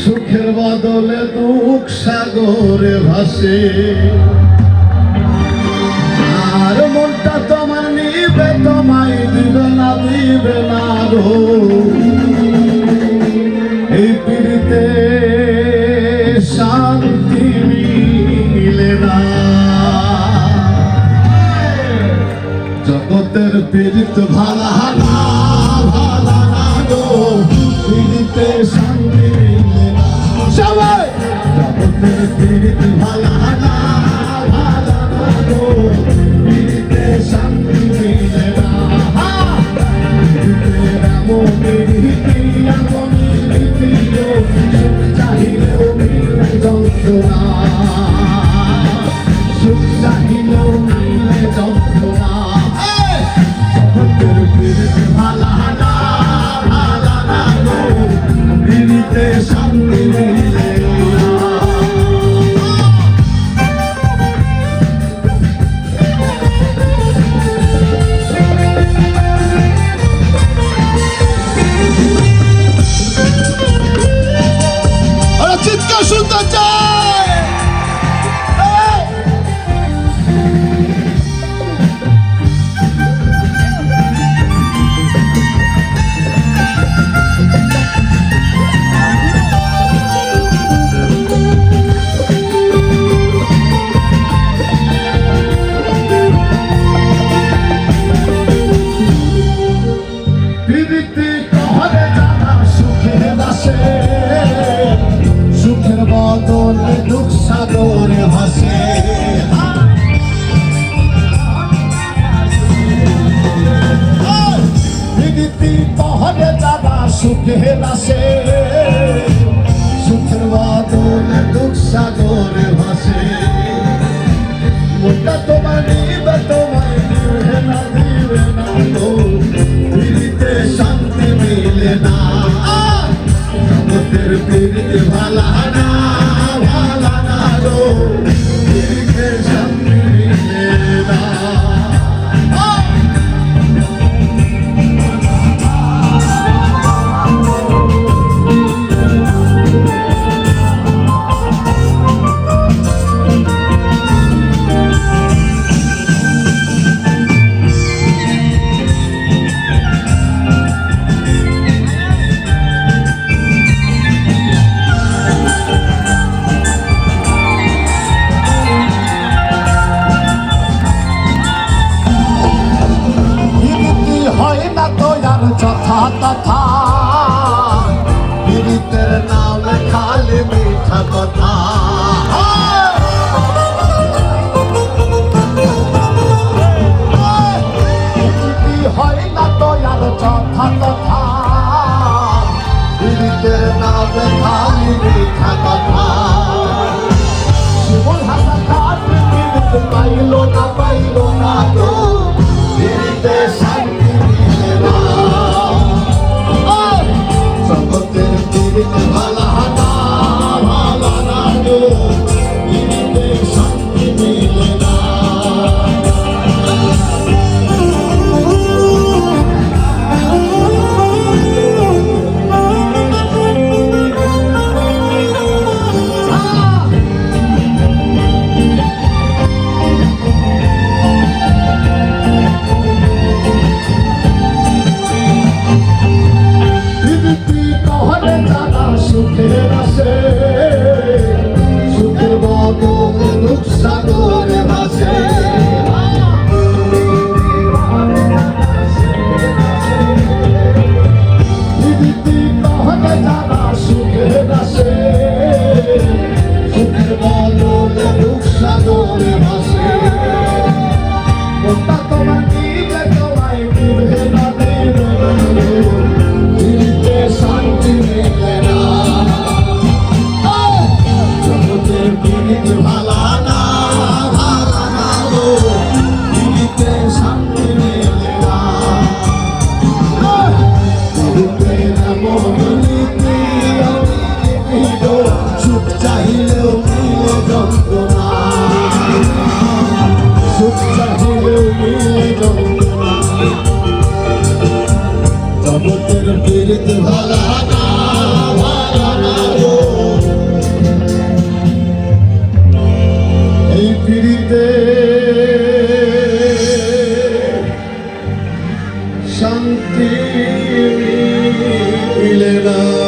সুখের বদলে দুঃখ সাগরে ভাসে। আর মনটা তোমার নিবে, তোমায় দিবে না দিবে না গো। এই পিড়িতে শান্তি মিলে না। পীড়িত ভালা হালা বিবৃতি কহলে যারা সুখে বাসে। সুখের বদলে দুঃখ সাগরে ভাসে। বিবৃতি কহলে যারা সুখে বাসে। সুখের বদলে দুঃখ সাগরে ভাসে। না। আমাদের खाता था मेरी तेरे नाम खाले मीठा कथा কথা খালি মিঠা কথা মিলে না